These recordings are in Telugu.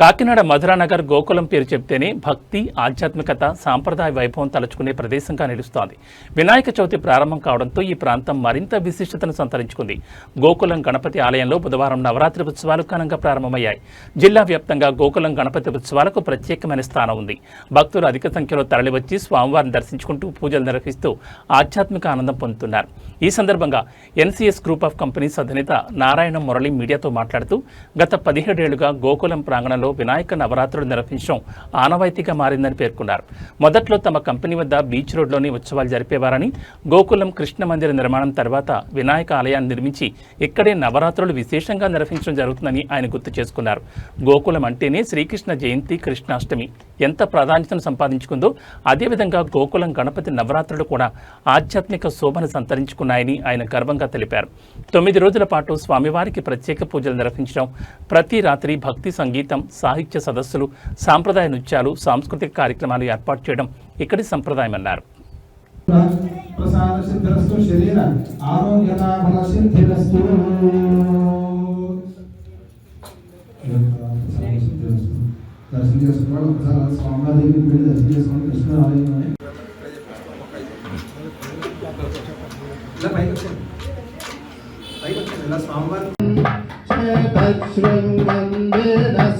కాకినాడ మధురానగర్ గోకులం పేరు చెప్తేనే భక్తి ఆధ్యాత్మికత సాంప్రదాయ వైభవం తలుచుకునే ప్రదేశంగా నిలుస్తోంది. వినాయక చవితి ప్రారంభం కావడంతో ఈ ప్రాంతం మరింత విశిష్టతను సంతరించుకుంది. గోకులం గణపతి ఆలయంలో బుధవారం నవరాత్రి ఉత్సవాలు ఘనంగా ప్రారంభమయ్యాయి. జిల్లా వ్యాప్తంగా గోకులం గణపతి ఉత్సవాలకు ప్రత్యేకమైన స్థానం ఉంది. భక్తులు అధిక సంఖ్యలో తరలివచ్చి స్వామివారిని దర్శించుకుంటూ పూజలు నిర్వహిస్తూ ఆధ్యాత్మిక ఆనందం పొందుతున్నారు. ఈ సందర్భంగా ఎన్సీఎస్ గ్రూప్ ఆఫ్ కంపెనీస్ అధినేత నారాయణ మురళి మీడియాతో మాట్లాడుతూ గత పదిహేడేళ్ళుగా గోకులం ప్రాంగణంలో వినాయక నవరాత్రులు నిర్వహించడం ఆనవాయితీగా మారిందని పేర్కొన్నారు. మొదట్లో తమ కంపెనీ వద్ద బీచ్ రోడ్లోని ఉత్సవాలు జరిపేవారని గోకులం కృష్ణ మందిర నిర్మాణం తర్వాత వినాయక ఆలయాన్ని నిర్మించి ఇక్కడే నవరాత్రులు విశేషంగా నిర్వహించడం జరుగుతుందని ఆయన గుర్తు చేసుకున్నారు. గోకులం అంటేనే శ్రీకృష్ణ జయంతి కృష్ణాష్టమి. ఎంత ప్రాధాన్యతను సంపాదించుకుందో అదేవిధంగా గోకులం గణపతి నవరాత్రులు కూడా ఆధ్యాత్మిక శోభను సంతరించుకున్నాయని ఆయన గర్వంగా తెలిపారు. తొమ్మిది రోజుల పాటు స్వామివారికి ప్రత్యేక పూజలు నిర్వహించడం ప్రతి రాత్రి భక్తి సంగీతం సాహిత్య సదస్సులు సాంప్రదాయ నృత్యాలు సాంస్కృతిక కార్యక్రమాలు ఏర్పాటు చేయడం ఇక్కడి సంప్రదాయమన్నారు. దర్శనం చేసుకున్నాడు ఒకసారి స్వామివారి వెళ్ళి దర్శనం కృష్ణ ఆలయంలోనే ఇలా పైకి పైకి ఇలా స్వామివారి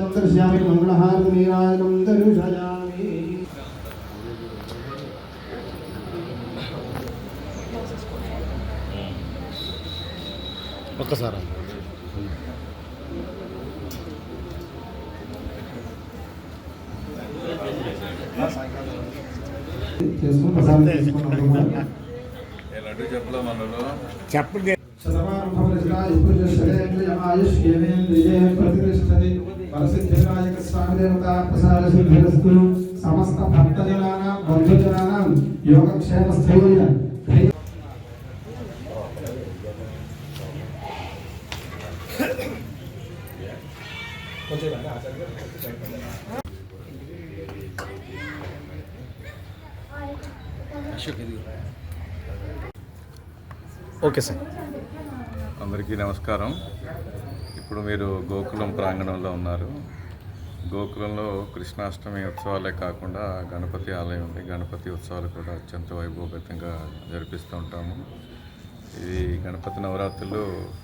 नीराजनं दर्शयामि मंगलहार नीराजनं दर्शयामि ఒక్కసారి చేసుకుని ప్రసాదం తీసుకున్నాం చెప్పండి సమస్త భక్తజనానాం బంధుజనానాం యోగక్షేమ స్థైర్య ఓకే సార్. అందరికీ నమస్కారం. ఇప్పుడు మీరు గోకులం ప్రాంగణంలో ఉన్నారు. గోకులంలో కృష్ణాష్టమి ఉత్సవాలే కాకుండా గణపతి ఆలయం ఉంది. గణపతి ఉత్సవాలు కూడా అత్యంత వైభవపేతంగా జరిపిస్తూ ఉంటాము. ఇది గణపతి నవరాత్రులు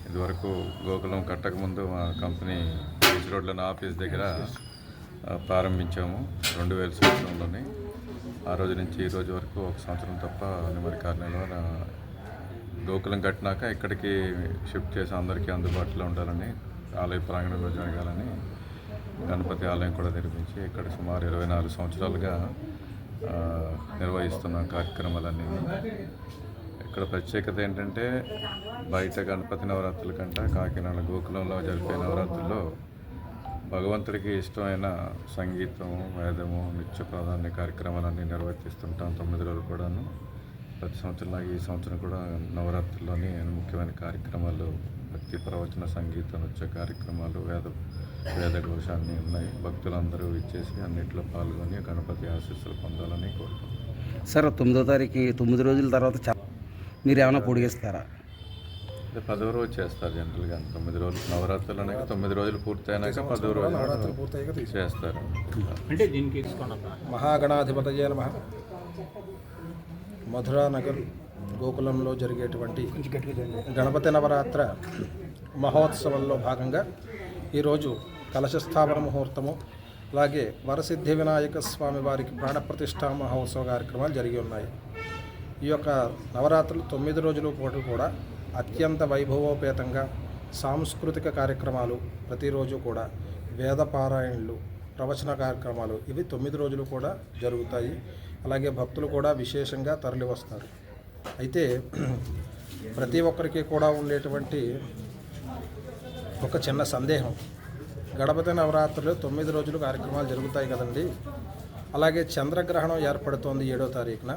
ఇదివరకు గోకులం కట్టకముందు మా కంపెనీ బీచ్ రోడ్లోని ఆఫీస్ దగ్గర ప్రారంభించాము రెండు వేల సంవత్సరంలోని. ఆ రోజు నుంచి ఈ రోజు వరకు ఒక సంవత్సరం తప్ప మరి కారణాల గోకులం కట్టినాక ఇక్కడికి షిఫ్ట్ చేసి అందరికీ అందుబాటులో ఉండాలని ఆలయ ప్రాంగణంలో జరగాలని గణపతి ఆలయం కూడా నిర్మించి ఇక్కడ సుమారు ఇరవై నాలుగు సంవత్సరాలుగా నిర్వహిస్తున్న కార్యక్రమాలన్నీ. ఇక్కడ ప్రత్యేకత ఏంటంటే బయట గణపతి నవరాత్రుల కంటే కాకినాడ గోకులంలో జరిపే నవరాత్రుల్లో భగవంతుడికి ఇష్టమైన సంగీతం వేదము నిత్య ప్రాధాన్య కార్యక్రమాలన్నీ నిర్వర్తిస్తుంటాం తొమ్మిది రోజులు కూడాను. ప్రతి సంవత్సరంలాగా ఈ సంవత్సరం కూడా నవరాత్రుల్లోని ముఖ్యమైన కార్యక్రమాలు భక్తి ప్రవచన సంగీత నృత్య కార్యక్రమాలు వేద వేద ఘోష అన్నీ ఉన్నాయి. భక్తులందరూ ఇచ్చేసి అన్నిట్లో పాల్గొని గణపతి ఆశీస్సులు పొందాలని కోరుతున్నాం. సార్ తొమ్మిదో తారీఖు తొమ్మిది రోజుల తర్వాత చ- మీరు ఏమైనా పొడిగిస్తారా? అంటే పదో రోజు చేస్తారు జనరల్గా. తొమ్మిది రోజులు నవరాత్రులు అనేక తొమ్మిది రోజులు పూర్తయినాక పదో రోజు చేస్తారు. మహాగణాధిపతయ నమ. మధురా నగర్ గోకులంలో జరిగేటువంటి గణపతి నవరాత్ర మహోత్సవంలో భాగంగా ఈరోజు కలశస్థాపన ముహూర్తము అలాగే వరసిద్ధి వినాయక స్వామి వారికి ప్రాణప్రతిష్ఠా మహోత్సవ కార్యక్రమాలు జరిగి ఉన్నాయి. ఈ యొక్క నవరాత్రులు తొమ్మిది రోజుల పాటు కూడా అత్యంత వైభవోపేతంగా సాంస్కృతిక కార్యక్రమాలు ప్రతిరోజు కూడా వేద పారాయణలు ప్రవచన కార్యక్రమాలు ఇవి తొమ్మిది రోజులు కూడా జరుగుతాయి. అలాగే భక్తులు కూడా విశేషంగా తరలి వస్తారు అయితే ప్రతి ఒక్కరికి కూడా ఉండేటువంటి ఒక చిన్న సందేహం. గణపతి నవరాత్రులు తొమ్మిది రోజులు కార్యక్రమాలు జరుగుతాయి కదండి. అలాగే చంద్రగ్రహణం ఏర్పడుతోంది ఏడో తారీఖున.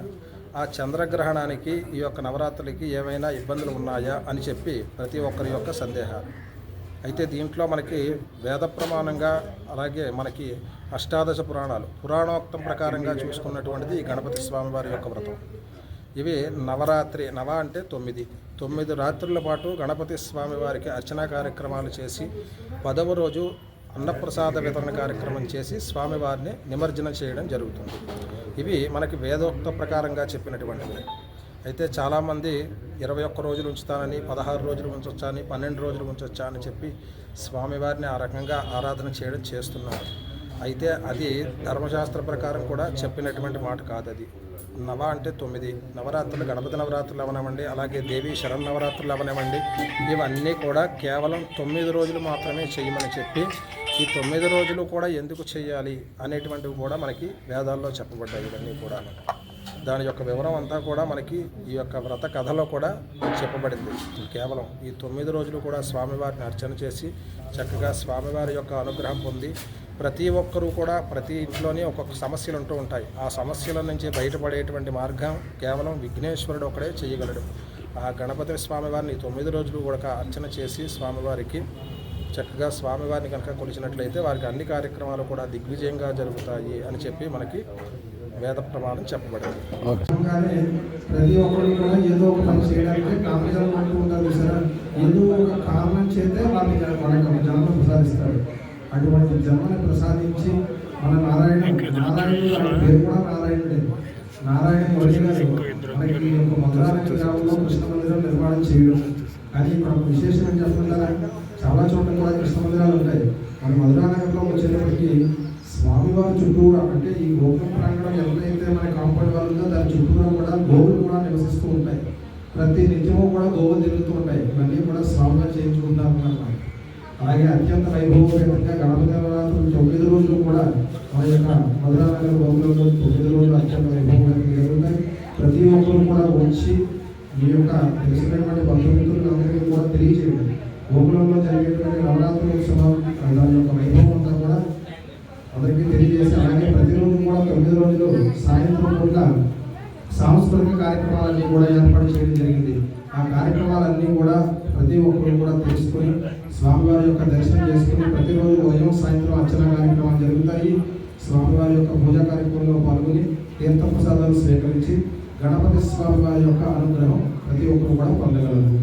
ఆ చంద్రగ్రహణానికి ఈ యొక్క నవరాత్రులకి ఏమైనా ఇబ్బందులు ఉన్నాయా అని చెప్పి ప్రతి ఒక్కరి యొక్క సందేహాలు. అయితే దీంట్లో మనకి వేద ప్రమాణంగా అలాగే మనకి అష్టాదశ పురాణాలు పురాణోక్తం ప్రకారంగా చూసుకున్నటువంటిది ఈ గణపతి స్వామి వారి యొక్క వ్రతం. ఇవి నవరాత్రి నవ అంటే తొమ్మిది. తొమ్మిది రాత్రుల పాటు గణపతి స్వామి వారికి అర్చనా కార్యక్రమాలు చేసి పదవ రోజు అన్నప్రసాద వితరణ కార్యక్రమం చేసి స్వామివారిని నిమజ్జనం చేయడం జరుగుతుంది. ఇవి మనకి వేదోక్త ప్రకారంగా చెప్పినటువంటివి. అయితే చాలామంది ఇరవై ఒక్క రోజులు ఉంచుతానని పదహారు రోజులు ఉంచొచ్చా అని పన్నెండు రోజులు ఉంచొచ్చా అని చెప్పి స్వామివారిని ఆ రకంగా ఆరాధన చేయడం చేస్తున్నారు. అయితే అది ధర్మశాస్త్ర ప్రకారం కూడా చెప్పినటువంటి మాట కాదు అది నవ అంటే తొమ్మిది. నవరాత్రులు గణపతి నవరాత్రులు అవనివ్వండి అలాగే దేవి శరణ్ నవరాత్రులు అవనివ్వండి ఇవన్నీ కూడా కేవలం తొమ్మిది రోజులు మాత్రమే చేయమని చెప్పి ఈ తొమ్మిది రోజులు కూడా ఎందుకు చేయాలి అనేటువంటివి కూడా మనకి వేదాల్లో చెప్పబడ్డాయి ఇవన్నీ కూడా దాని యొక్క వివరం అంతా కూడా మనకి ఈ యొక్క వ్రత కథలో కూడా చెప్పబడింది. కేవలం ఈ తొమ్మిది రోజులు కూడా స్వామివారిని అర్చన చేసి చక్కగా స్వామివారి యొక్క అనుగ్రహం పొంది ప్రతి ఒక్కరూ కూడా ప్రతి ఇంట్లోనే ఒక్కొక్క సమస్యలు ఉంటూ ఉంటాయి. ఆ సమస్యల నుంచి బయటపడేటువంటి మార్గం కేవలం విఘ్నేశ్వరుడు ఒకడే చేయగలడు. ఆ గణపతి స్వామివారిని తొమ్మిది రోజులు కూడా అర్చన చేసి స్వామివారికి చక్కగా స్వామివారిని కనుక కొలిచినట్లయితే వారికి అన్ని కార్యక్రమాలు కూడా దిగ్విజయంగా జరుగుతాయి అని చెప్పి మనకి వేద ప్రమాణం చెప్పబడింది. ప్రతి ఒక్కరు కూడా ఏదో ఒక పని చేయడానికి కామ్యం అంటూ ఉంటారు సార్ ఏదో ఒక కారణం వాళ్ళకి ఒక జన్మ ప్రసాదిస్తాడు. అటువంటి జన్మని ప్రసాదించి మన నారాయణ నారాయణుడు ఆయన పేరు కూడా నారాయణుడే. నారాయణ గారు మనకి గ్రామంలో కృష్ణ మందిరం నిర్మాణం చేయడం. అది ఇక్కడ ఒక విశేషం ఏం చాలా చోట్ల కూడా కృష్ణ మందిరాలు ఉంటాయి. మన మధురానగర్లో వచ్చేటప్పటికి స్వామివారి చుట్టూరా అంటే ఈ గోపురం ప్రాంగణం ఎంతైతే మన కాంపౌండ్ వాళ్ళు ఉందో దాని చుట్టూరా కూడా గోవులు కూడా నివసిస్తూ ఉంటాయి. ప్రతి నిత్యము కూడా గోవులు తిరుగుతూ ఉంటాయి. ఇవన్నీ కూడా స్వామివారు చేయించుకుంటారు. అన్నమాట అలాగే అత్యంత వైభవపేతంగా గణపతి నవరాత్రులు తొమ్మిది రోజులు కూడా మన యొక్క మధురానగర్ గోకులంలో తొమ్మిది రోజులు అత్యంత వైభవంగా జరుగుతాయి ప్రతి ఒక్కరు కూడా వచ్చి మీ యొక్క తెలిసినటువంటి బంధుమిత్రులందరికీ కూడా తెలియజేయండి. గోకులంలో జరిగేటువంటి నవరాత్రి ఉత్సవం దాని యొక్క వైభవం అంతా కూడా అందరికీ తెలియజేసి అలాగే ప్రతిరోజు కూడా తొమ్మిది రోజులు సాయంత్రం పూట సాంస్కృతిక కార్యక్రమాలన్నీ కూడా ఏర్పాటు చేయడం జరిగింది. ఆ కార్యక్రమాలన్నీ కూడా ప్రతి ఒక్కరు కూడా తెలుసుకొని స్వామివారి యొక్క దర్శనం చేసుకుని ప్రతిరోజు ఉదయం సాయంత్రం అర్చన కార్యక్రమాలు జరుగుతాయి. స్వామివారి యొక్క పూజా కార్యక్రమంలో పాల్గొని తీర్థప్రసాదాలు స్వీకరించి గణపతి స్వామి వారి యొక్క అనుగ్రహం ప్రతి ఒక్కరు కూడా పొందగలరు.